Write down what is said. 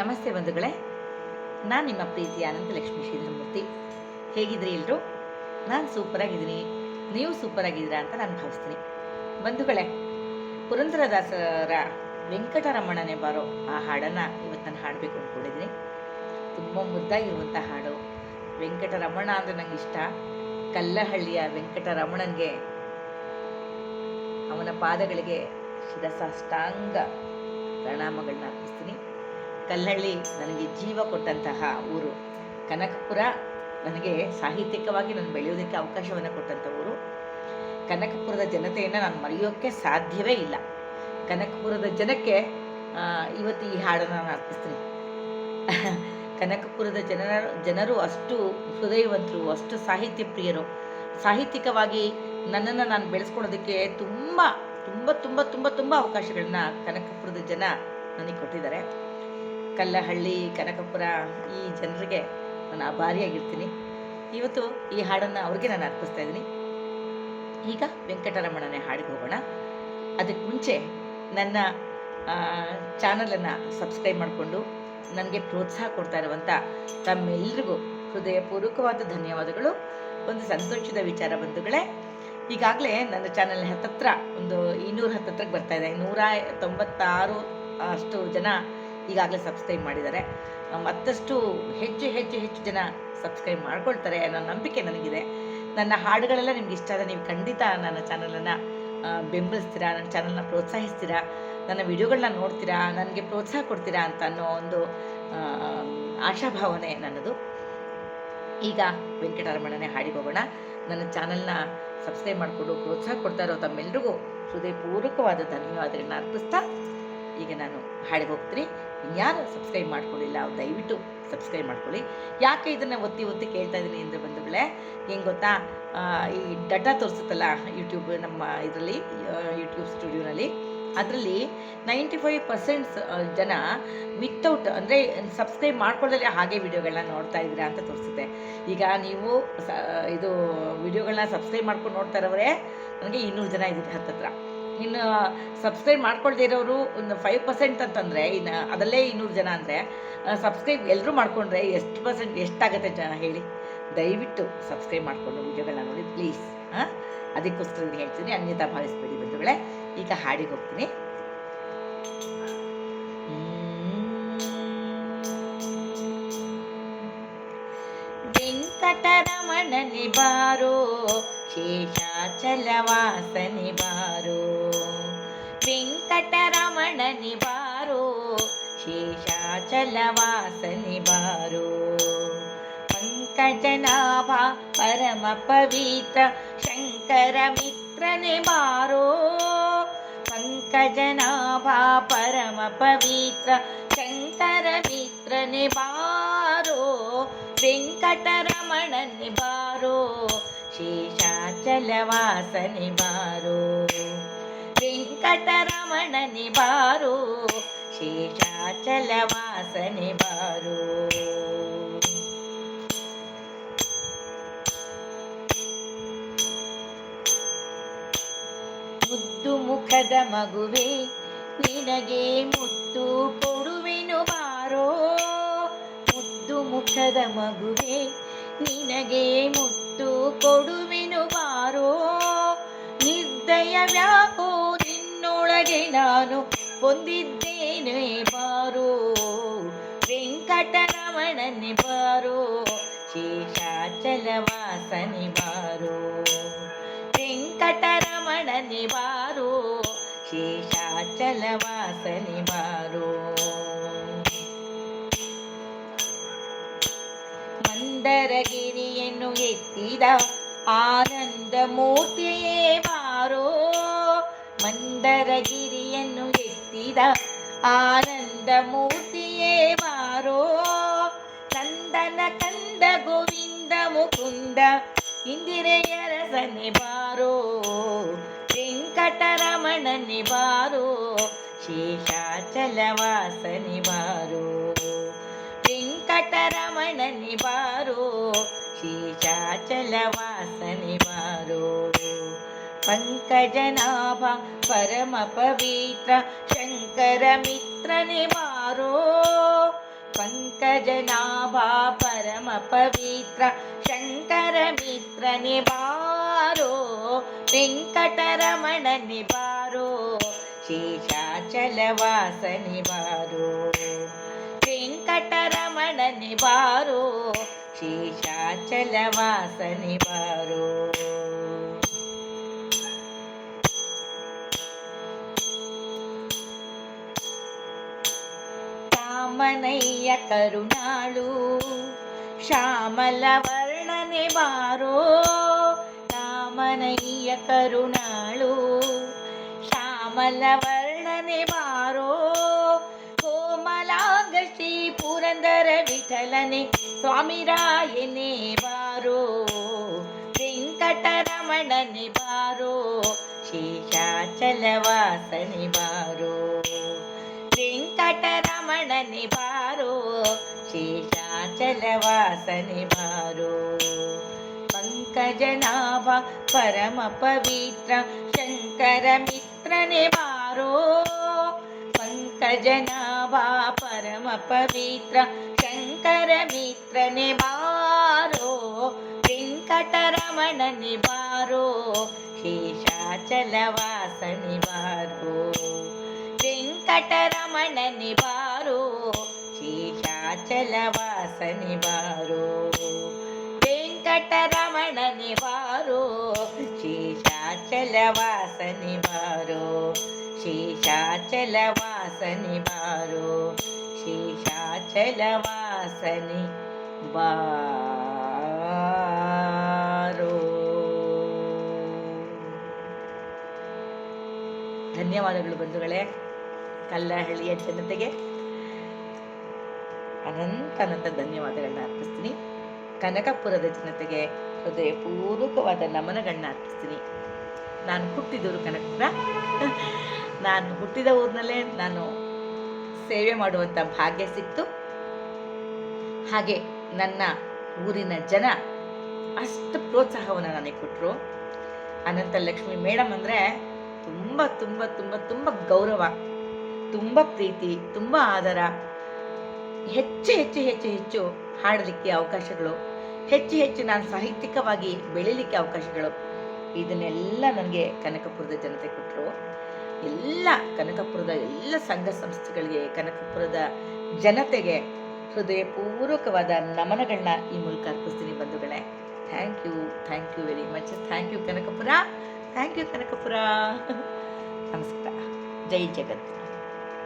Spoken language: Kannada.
ನಮಸ್ತೆ ಬಂಧುಗಳೇ. ನಾನು ನಿಮ್ಮ ಪ್ರೀತಿ ಆನಂದ ಲಕ್ಷ್ಮೀ ಶ್ರೀಧರಮೂರ್ತಿ. ಹೇಗಿದ್ರಿ ಎಲ್ಲರೂ ನಾನು ಸೂಪರಾಗಿದ್ದೀನಿ. ನೀವು ಸೂಪರಾಗಿದ್ದೀರಾ ಅಂತ ನಾನು ಭಾವಿಸ್ತೀನಿ. ಬಂಧುಗಳೇ, ಪುರಂದರದಾಸರ ವೆಂಕಟರಮಣನೆ ಬಾರೋ ಆ ಹಾಡನ್ನು ಇವತ್ತು ನಾನು ಹಾಡಬೇಕು ಅಂದ್ಕೊಂಡಿದ್ದೀನಿ ತುಂಬ ಮುದ್ದಾಗಿರುವಂಥ ಹಾಡು. ವೆಂಕಟರಮಣ ಅಂದರೆ ನಂಗೆ ಇಷ್ಟ. ಕಲ್ಲಹಳ್ಳಿಯ ವೆಂಕಟರಮಣನಿಗೆ ಅವನ ಪಾದಗಳಿಗೆ ಶಿರಸಾಷ್ಟಾಂಗ ಪ್ರಣಾಮಗಳನ್ನ ಅರ್ಪಿಸ್ತೀನಿ. ಕಲ್ಲಹಳ್ಳಿ ನನಗೆ ಜೀವ ಕೊಟ್ಟಂತಹ ಊರು. ಕನಕಪುರ ನನಗೆ ಸಾಹಿತ್ಯಿಕವಾಗಿ ನಾನು ಬೆಳೆಯೋದಕ್ಕೆ ಅವಕಾಶವನ್ನು ಕೊಟ್ಟಂಥ ಊರು. ಕನಕಪುರದ ಜನತೆಯನ್ನು ನಾನು ಮರೆಯೋಕ್ಕೆ ಸಾಧ್ಯವೇ ಇಲ್ಲ. ಕನಕಪುರದ ಜನಕ್ಕೆ ಇವತ್ತು ಈ ಹಾಡನ್ನು ನಾನು ಅರ್ಪಿಸ್ತೀನಿ. ಕನಕಪುರದ ಜನರ, ಜನರು ಅಷ್ಟು ಹೃದಯವಂತರು, ಅಷ್ಟು ಸಾಹಿತ್ಯ ಪ್ರಿಯರು ಸಾಹಿತ್ಯಿಕವಾಗಿ ನನ್ನನ್ನು ನಾನು ಬೆಳೆಸ್ಕೊಳ್ಳೋದಕ್ಕೆ ತುಂಬ ತುಂಬ ತುಂಬ ತುಂಬ ತುಂಬ ಅವಕಾಶಗಳನ್ನ ಕನಕಪುರದ ಜನ ನನಗೆ ಕೊಟ್ಟಿದ್ದಾರೆ. ಕಲ್ಲಹಳ್ಳಿ, ಕನಕಪುರ ಈ ಜನರಿಗೆ ನಾನು ಆಭಾರಿಯಾಗಿರ್ತೀನಿ. ಇವತ್ತು ಈ ಹಾಡನ್ನು ಅವ್ರಿಗೆ ನಾನು ಅರ್ಪಿಸ್ತಾ ಇದ್ದೀನಿ. ಈಗ ವೆಂಕಟರಮಣನೇ ಹಾಡಿಗೆ ಹೋಗೋಣ. ಅದಕ್ಕೆ ಮುಂಚೆ ನನ್ನ ಚಾನಲನ್ನು ಸಬ್ಸ್ಕ್ರೈಬ್ ಮಾಡಿಕೊಂಡು ನನಗೆ ಪ್ರೋತ್ಸಾಹ ಕೊಡ್ತಾ ಇರುವಂಥ ತಮ್ಮೆಲ್ಲರಿಗೂ ಹೃದಯಪೂರ್ವಕವಾದ ಧನ್ಯವಾದಗಳು. ಒಂದು ಸಂತೋಷದ ವಿಚಾರ ಬಂಧುಗಳೇ, ಈಗಾಗಲೇ ನನ್ನ ಚಾನಲ್ ಹತ್ತತ್ರ ಒಂದು ಇನ್ನೂರು ಹತ್ತತ್ರಕ್ಕೆ ಬರ್ತಾ ಇದೆ. ನೂರ ತೊಂಬತ್ತಾರು ಅಷ್ಟು ಜನ ಈಗಾಗಲೇ ಸಬ್ಸ್ಕ್ರೈಬ್ ಮಾಡಿದ್ದಾರೆ. ಮತ್ತಷ್ಟು ಹೆಚ್ಚು ಹೆಚ್ಚು ಹೆಚ್ಚು ಜನ ಸಬ್ಸ್ಕ್ರೈಬ್ ಮಾಡ್ಕೊಳ್ತಾರೆ ಅನ್ನೋ ನಂಬಿಕೆ ನನಗಿದೆ. ನನ್ನ ಹಾಡುಗಳೆಲ್ಲ ನಿಮ್ಗೆ ಇಷ್ಟ ಆದರೆ ನೀವು ಖಂಡಿತ ನನ್ನ ಚಾನಲನ್ನು ಬೆಂಬಲಿಸ್ತೀರಾ, ನನ್ನ ಚಾನಲ್ನ ಪ್ರೋತ್ಸಾಹಿಸ್ತೀರಾ, ನನ್ನ ವಿಡಿಯೋಗಳನ್ನ ನೋಡ್ತೀರಾ, ನನಗೆ ಪ್ರೋತ್ಸಾಹ ಕೊಡ್ತೀರಾ ಅಂತ ಅನ್ನೋ ಒಂದು ಆಶಾಭಾವನೆ ನನ್ನದು. ಈಗ ವೆಂಕಟರಮಣನೇ ಹಾಡಿಗೆ ಹೋಗೋಣ. ನನ್ನ ಚಾನಲ್ನ ಸಬ್ಸ್ಕ್ರೈಬ್ ಮಾಡಿಕೊಂಡು ಪ್ರೋತ್ಸಾಹ ಕೊಡ್ತಾ ಇರೋ ತಮ್ಮೆಲ್ರಿಗೂ ಹೃದಯಪೂರ್ವಕವಾದ ಧನ್ಯವಾದಗಳನ್ನ ಅರ್ಪಿಸ್ತಾ ಈಗ ನಾನು ಹಾಡಿಗೆ ಹೋಗ್ತೀನಿ. ಯಾರು ಸಬ್ಸ್ಕ್ರೈಬ್ ಮಾಡ್ಕೊಳ್ಳಿಲ್ಲ ದಯವಿಟ್ಟು ಸಬ್ಸ್ಕ್ರೈಬ್ ಮಾಡ್ಕೊಳ್ಳಿ. ಯಾಕೆ ಇದನ್ನು ಒತ್ತಿ ಒತ್ತಿ ಕೇಳ್ತಾ ಇದ್ದೀನಿ ಅಂದರೆ ಬಂಧುಗಳೇ ಹೆಂಗೆ ಗೊತ್ತಾ? ಈ ಡಟಾ ತೋರಿಸುತ್ತಲ್ಲ ಯೂಟ್ಯೂಬ್ ನಮ್ಮ ಇದರಲ್ಲಿ ಯೂಟ್ಯೂಬ್ ಸ್ಟುಡಿಯೋನಲ್ಲಿ ಅದರಲ್ಲಿ ನೈಂಟಿ ಫೈವ್ ಪರ್ಸೆಂಟ್ಸ್ ಜನ ವಿತೌಟ್ ಅಂದರೆ ಸಬ್ಸ್ಕ್ರೈಬ್ ಮಾಡ್ಕೊಳ್ಳದೆ ಹಾಗೆ ವಿಡಿಯೋಗಳನ್ನ ನೋಡ್ತಾ ಇದ್ದೀರಾ ಅಂತ ತೋರಿಸುತ್ತೆ. ಈಗ ನೀವು ಇದು ವಿಡಿಯೋಗಳನ್ನ ಸಬ್ಸ್ಕ್ರೈಬ್ ಮಾಡ್ಕೊಂಡು ನೋಡ್ತಾ ಇರೋರೆ, ನನಗೆ ಇನ್ನೂರು ಜನ ಇದ್ದೀರಿ ಹತ್ತತ್ರ. ಇನ್ನು ಸಬ್ಸ್ಕ್ರೈಬ್ ಮಾಡ್ಕೊಳ್ದೇ ಇರೋರು ಒಂದು ಫೈವ್ ಪರ್ಸೆಂಟ್ ಅಂತಂದರೆ ಇನ್ನು ಅದರಲ್ಲೇ ಇನ್ನೂರು ಜನ ಅಂದರೆ ಸಬ್ಸ್ಕ್ರೈಬ್ ಎಲ್ಲರೂ ಮಾಡ್ಕೊಂಡ್ರೆ ಎಷ್ಟು ಪರ್ಸೆಂಟ್ ಎಷ್ಟಾಗುತ್ತೆ ಜನ ಹೇಳಿ, ದಯವಿಟ್ಟು ಸಬ್ಸ್ಕ್ರೈಬ್ ಮಾಡಿಕೊಂಡು ವಿಡಿಯೋಗಳನ್ನ ನೋಡಿ ಪ್ಲೀಸ್ ಹಾಂ ಅದಕ್ಕೋಸ್ಕರ ಹೇಳ್ತೀನಿ, ಅನ್ಯತಾ ಭಾವಿಸ್ಬೇಡಿ ಬಂಧುಗಳೇ. ಈಗ ಹಾಡಿಗೆ ಹೋಗ್ತೀನಿ. ವೆಂಕಟರಮಣನಿ ಬಾರೋ, ಶೇಷಾಚಲವಾಸನೆ ಬಾರೋ. कटरमण निवारोषा चलवासनि वारो पङ्कजनाभा परम पवित्र शङ्कर पङ्कजनाभा परम पवित्र शङ्कर मित्रनिवारोकटरमणनि वारो शीषा चलवासनि ವೆಂಕಟರಮಣನೆ ಬಾರು ಶೇಷಾಚಲವಾಸನೆ ಬಾರೋ. ಮುದ್ದು ಮುಖದ ಮಗುವೆ, ನಿನಗೆ ಮುತ್ತು ಕೊಡುವೆನು ಬಾರೋ. ಮುದ್ದು ಮುಖದ ಮಗುವೆ, ನಿನಗೆ ಮುತ್ತು ಕೊಡುವೆನು ಬಾರೋ. ನಿರ್ದಯವ್ಯಾಕೋ ನಿನ್ನೊಳಗೆ ನಾನು ಹೊಂದಿದ್ದೇನೆ ಬಾರೋ. ವೆಂಕಟರಮಣನೆ ಬಾರೋ. ಶೇಷಾಚಲವಾಸನೆ ಬಾರೋ. ವೆಂಕಟರಮಣನೆ ಬಾರೋ. ಶೇಷಾಚಲವಾಸನೆ ಬಾರೋ. ಮಂದರಗಿರಿಯನ್ನು ಎತ್ತಿದ ಆನಂದ ಮೂರ್ತಿಯೇ ಬಾರೋ. ಮಂದರಗಿರಿಯನ್ನು ಎತ್ತಿದ ಆನಂದ ಮೂರ್ತಿಯೇ ಮಾರೋ ನಂದನ ಕಂದ ಗೋವಿಂದ ಮುಕುಂದ ಇಂದಿರೆಯ ರಸನೆ ಬಾರೋ. ವೆಂಕಟರಮಣನೆ ಬಾರೋ. ಶೇಷಾಚಲವಾಸನೆ ಬಾರೋ. ವೆಂಕಟರಮಣನೆ ಬಾರೋ. ಶೇಷಾಚಲವಾಸನೆ ಬಾರೋ. पङ्कजनाभ परमपवित्र शङ्करमित्रनिवारो पङ्कजनाभा परमपवित्र शङ्करमित्रनिवारोकटरमण निवारो शीशाचलवासनिवारोकटरमण निवारो शीशाचलवासनिवारो ಮಿತ್ರನೆ ಬಾರೋ ವೆಂಕಟರಮಣನೆ ಬಾರೋ ಶೇಷಾಚಲವಾಸನೆ ಬಾರೋ ವೆಂಕಟರಮಣನೆ ಬಾರೋ ಶೇಷಾಚಲವಾಸನೆ ಬಾರೋ ಕಾಮನಯ್ಯ ಕರುಣಾಳು ಶ್ಯಾಮಲ ವರ್ಣನೆ ಬಾರೋ ಕಾಮನಯ್ಯ ಕರುಣಾಳು ಶ್ಯಾಮಲ ವರ್ಣನೆ ಬಾರೋ ಕೋಮಲಾಂಗ ಶ್ರೀ ಪುರಂದರ ವಿಠಲನೆ ಸ್ವಾಮಿ ರಾಯನೇ ಬಾರೋ ವೆಂಕಟರಮಣನೆ ಬಾರೋ ಶೇಷಾಚಲವಾಸನೆ ಬಾರೋ ವೆಂಕಟರಮಣನೆ ಬಾರೋ ಶೇಷಾಚಲವಾಸನೆ ಬಾರೋ ಪಂಕಜನಾಭ ಪರಮ ಪವಿತ್ರ ಶಂಕರ ಮಿತ್ರನೆ ಬಾರೋ ಪಂಕಜನಾಭ ಪರಮ ಪವಿತ್ರ ಶಂಕರ ಮಿತ್ರನೆ ಬಾರೋ ವೆಂಕಟರಮಣನೆ ಬಾರೋ ಶೇಷಾಚಲವಾಸನೆ ಬಾರೋ ವೆಂಕಟರಮಣನೆ ಬಾರೋ ಶೇಷಾಚಲವಾಸನೆ ಬಾರೋ. ವೆಂಕಟರಮಣನೆ ಬಾರೋ ಶೇಷಾಚಲವಾಸನೆ ಬಾರೋ. ಶೇಷಾಚಲವಾಸನೆ ಬಾರೋ ಶೇಷಾಚಲವಾಸನೆ ಬಾರೋ. ಧನ್ಯವಾದಗಳು ಬಂಧುಗಳೇ, ಕಲ್ಲಹಳ್ಳಿಯ ಜನತೆಗೆ. ಅನಂತ ಅನಂತ ಧನ್ಯವಾದಗಳನ್ನ ಅರ್ಪಿಸ್ತೀನಿ. ಕನಕಪುರದ ಜನತೆಗೆ ಹೃದಯಪೂರ್ವಕವಾದ ನಮನಗಳನ್ನ ಅರ್ಪಿಸ್ತೀನಿ. ನಾನು ಹುಟ್ಟಿದವರು ಕನಕಪುರ. ನಾನು ಹುಟ್ಟಿದ ಊರಿನಲ್ಲೇ ನಾನು ಸೇವೆ ಮಾಡುವಂಥ ಭಾಗ್ಯ ಸಿಕ್ತು. ಹಾಗೆ ನನ್ನ ಊರಿನ ಜನ ಅಷ್ಟು ಪ್ರೋತ್ಸಾಹವನ್ನು ನನಗೆ ಕೊಟ್ಟರು ಅನಂತ ಲಕ್ಷ್ಮಿ ಮೇಡಮ್ ಅಂದರೆ ತುಂಬ ತುಂಬ ತುಂಬ ತುಂಬ ಗೌರವ, ತುಂಬ ಪ್ರೀತಿ, ತುಂಬ ಆದರ. ಹೆಚ್ಚು ಹೆಚ್ಚು ಹೆಚ್ಚು ಹೆಚ್ಚು ಹಾಡಲಿಕ್ಕೆ ಅವಕಾಶಗಳು. ಹೆಚ್ಚು ಹೆಚ್ಚು ನಾನು ಸಾಹಿತ್ಯಿಕವಾಗಿ ಬೆಳೀಲಿಕ್ಕೆ ಅವಕಾಶಗಳು. ಇದನ್ನೆಲ್ಲ ನನಗೆ ಕನಕಪುರದ ಜನತೆ ಕೊಟ್ಟರು ಎಲ್ಲ ಕನಕಪುರದ ಎಲ್ಲ ಸಂಘ ಸಂಸ್ಥೆಗಳಿಗೆ, ಕನಕಪುರದ ಜನತೆಗೆ ಹೃದಯಪೂರ್ವಕವಾದ ನಮನಗಳನ್ನ ಈ ಮೂಲಕ ಅರ್ಪಿಸ್ತೀನಿ ಬಂಧುಗಳೇ. Thank you thank you very much thank you Kanakapura. Thank you Kanakapura. ನಮಸ್ಕಾರ. ಜೈ ಜಗತ್.